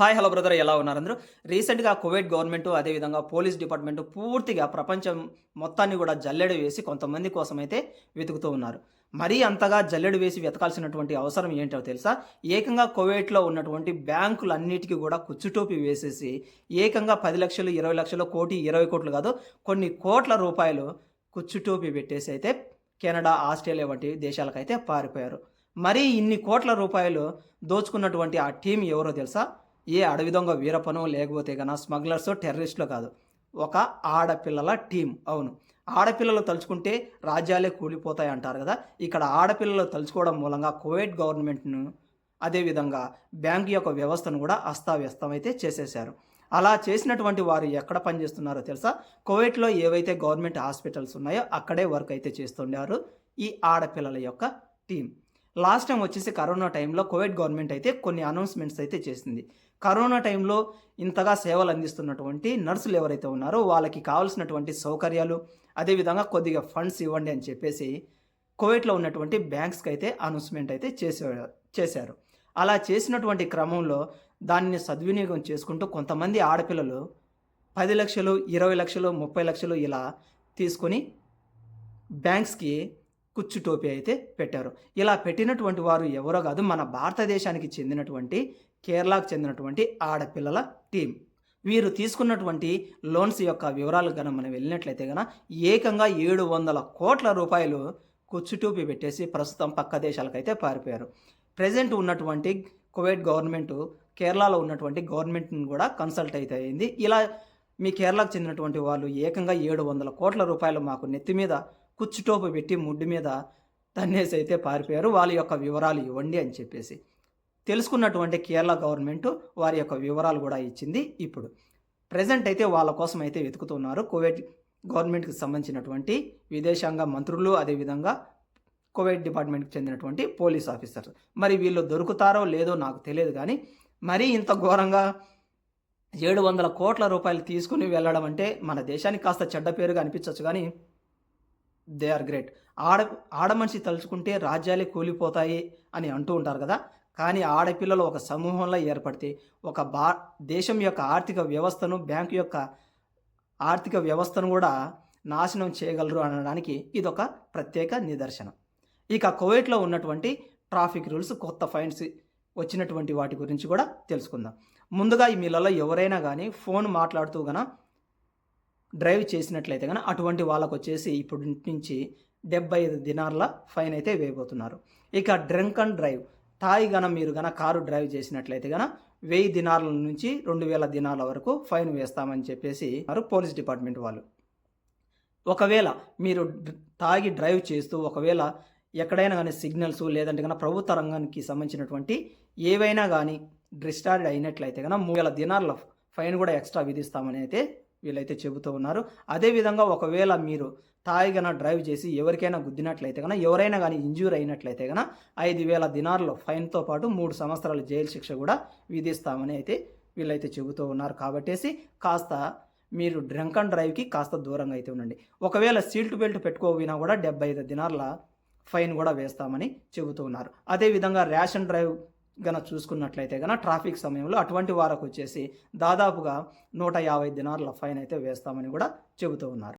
Hi hello brother ఎలా ఉన్నారు అందరూ? రీసెంట్గా కువైట్ గవర్నమెంట్ అదేవిధంగా పోలీస్ డిపార్ట్మెంట్ పూర్తిగా ప్రపంచం మొత్తాన్ని కూడా జల్లెడ వేసి కొంతమంది కోసం అయితే వెతుకుతూ ఉన్నారు. మరీ అంతగా జల్లెడు వేసి వెతకాల్సినటువంటి అవసరం ఏంటో తెలుసా? ఏకంగా కువైట్లో ఉన్నటువంటి బ్యాంకులన్నిటికీ కూడా కుచ్చుటోపి వేసేసి ఏకంగా పది లక్షలు ఇరవై లక్షలు కోటి ఇరవై కోట్లు కాదు కొన్ని కోట్ల రూపాయలు కుచ్చుటోపి పెట్టేసి అయితే కెనడా ఆస్ట్రేలియా వంటి దేశాలకైతే పారిపోయారు. మరీ ఇన్ని కోట్ల రూపాయలు దోచుకున్నటువంటి ఆ టీం ఎవరో తెలుసా? ఏ అడవి దొంగ వీరపను లేకపోతే కన్నా స్మగ్లర్స్ టెర్రరిస్టులు కాదు. ఒక ఆడపిల్లల టీం అవును. ఆడపిల్లలు తలుచుకుంటే రాజ్యాలే కూలిపోతాయి అంటారు కదా. ఇక్కడ ఆడపిల్లలు తలుచుకోవడం మూలంగా కువైట్ గవర్నమెంట్ను అదేవిధంగా బ్యాంక్ యొక్క వ్యవస్థను కూడా అస్తావ్యస్తమైతే చేసేశారు. అలా చేసినటువంటి వారు ఎక్కడ పనిచేస్తున్నారో తెలుసా? కువైట్లో ఏవైతే గవర్నమెంట్ హాస్పిటల్స్ ఉన్నాయో అక్కడే వర్క్ అయితే చేస్తుండారు ఈ ఆడపిల్లల యొక్క టీం లాస్ట్ టైం వచ్చేసి కరోనా టైంలో కోవిడ్ గవర్నమెంట్ అయితే కొన్ని అనౌన్స్మెంట్స్ అయితే చేసింది. కరోనా టైంలో ఇంతగా సేవలు అందిస్తున్నటువంటి నర్సులు ఎవరైతే ఉన్నారో వాళ్ళకి కావాల్సినటువంటి సౌకర్యాలు అదేవిధంగా కొద్దిగా ఫండ్స్ ఇవ్వండి అని చెప్పేసి కోవిడ్లో ఉన్నటువంటి బ్యాంక్స్కి అయితే అనౌన్స్మెంట్ అయితే చేసే చేశారు. అలా చేసినటువంటి క్రమంలో దానిని సద్వినియోగం చేసుకుంటూ కొంతమంది ఆడపిల్లలు పది లక్షలు ఇరవై లక్షలు ముప్పై లక్షలు ఇలా తీసుకొని బ్యాంక్స్కి కుచ్చు టోపీ అయితే పెట్టారు. ఇలా పెట్టినటువంటి వారు ఎవరో కాదు మన భారతదేశానికి చెందినటువంటి కేరళకు చెందినటువంటి ఆడపిల్లల టీం. వీరు తీసుకున్నటువంటి లోన్స్ యొక్క వివరాలు కనుక మనం వెళ్ళినట్లయితే కనుక ఏకంగా ఏడు వందల కోట్ల రూపాయలు కుచ్చుటూపి పెట్టేసి ప్రస్తుతం పక్క దేశాలకైతే పారిపోయారు. ప్రజెంట్ ఉన్నటువంటి కువైట్ గవర్నమెంట్ కేరళలో ఉన్నటువంటి గవర్నమెంట్ని కూడా కన్సల్ట్ అయితే అయింది. ఇలా మీ కేరళకు చెందినటువంటి వాళ్ళు ఏకంగా ఏడు వందల కోట్ల రూపాయలు మాకు నెత్తి మీద కుచ్చుటోపు పెట్టి ముడ్డు మీద తన్నేసి అయితే పారిపోయారు. వాళ్ళ యొక్క వివరాలు ఇవ్వండి అని చెప్పేసి తెలుసుకున్నటువంటి కేరళ గవర్నమెంట్ వారి యొక్క వివరాలు కూడా ఇచ్చింది ఇప్పుడు. ప్రజెంట్ అయితే వాళ్ళ కోసం అయితే వెతుకుతున్నారు. కోవిడ్ గవర్నమెంట్కి సంబంధించినటువంటి విదేశాంగ మంత్రులు అదేవిధంగా కోవిడ్ డిపార్ట్మెంట్కి చెందినటువంటి పోలీస్ ఆఫీసర్స్ మరి వీళ్ళు దొరుకుతారో లేదో నాకు తెలియదు కానీ మరీ ఇంత ఘోరంగా ఏడు వందల కోట్ల రూపాయలు తీసుకుని వెళ్ళడం అంటే మన దేశానికి కాస్త చెడ్డ పేరుగా అనిపించవచ్చు కానీ దే ఆర్ గ్రేట్. ఆడ ఆడ మనిషి తలుచుకుంటే రాజ్యాలే కూలిపోతాయి అని అంటూ ఉంటారు కదా. కానీ ఆడపిల్లలు ఒక సమూహంలో ఏర్పడితే ఒక బా దేశం యొక్క ఆర్థిక వ్యవస్థను బ్యాంకు యొక్క ఆర్థిక వ్యవస్థను కూడా నాశనం చేయగలరు అనడానికి ఇదొక ప్రత్యేక నిదర్శనం. ఇక కువైట్లో ఉన్నటువంటి ట్రాఫిక్ రూల్స్ కొత్త ఫైన్స్ వచ్చినటువంటి వాటి గురించి కూడా తెలుసుకుందాం. ముందుగా ఈ మీలలో ఎవరైనా కానీ ఫోన్ మాట్లాడుతూ గన డ్రైవ్ చేసినట్లయితే కానీ అటువంటి వాళ్ళకు వచ్చేసి ఇప్పుడు నుంచి డెబ్బై ఐదు దినార్ల ఫైన్ అయితే వేయబోతున్నారు. ఇక డ్రింక్ అండ్ డ్రైవ్ తాయి గన మీరు గన కారు డ్రైవ్ చేసినట్లయితే గన వెయ్యి దినార్ల నుంచి రెండు వేల దినాల వరకు ఫైన్ వేస్తామని చెప్పేసి వారు పోలీస్ డిపార్ట్మెంట్ వాళ్ళు. ఒకవేళ మీరు తాగి డ్రైవ్ చేస్తూ ఒకవేళ ఎక్కడైనా కానీ సిగ్నల్స్ లేదంటే కన్నా ప్రభుత్వ రంగానికి సంబంధించినటువంటి ఏవైనా కానీ డిస్టార్డ్ అయినట్లయితే కన్నా మూడు వేల దినార్ల ఫైన్ కూడా ఎక్స్ట్రా విధిస్తామని అయితే వీళ్ళైతే చెబుతూ ఉన్నారు. అదేవిధంగా ఒకవేళ మీరు తాయిగన డ్రైవ్ చేసి ఎవరికైనా గుద్దినట్లయితే కన్నా ఎవరైనా కానీ ఇంజ్యూర్ అయినట్లయితే కన్నా ఐదు వేల దినార్ల ఫైన్తో పాటు మూడు సంవత్సరాల జైలు శిక్ష కూడా విధిస్తామని అయితే వీళ్ళైతే చెబుతూ ఉన్నారు. కాబట్టేసి కాస్త మీరు డ్రంక్ అండ్ డ్రైవ్కి కాస్త దూరంగా అయితే ఉండండి. ఒకవేళ సీల్ట్ బెల్ట్ పెట్టుకోపోయినా కూడా డెబ్బై ఐదు దినార్ల ఫైన్ కూడా వేస్తామని చెబుతూ ఉన్నారు. అదేవిధంగా రేషన్ డ్రైవ్ గన చూసుకున్నట్లయితే గన ట్రాఫిక్ సమయంలో అటువంటి వారికి వచ్చేసి దాదాపుగా నూట యాభై దినార్ల ఫైన్ అయితే వేస్తామని కూడా చెబుతూ ఉన్నారు.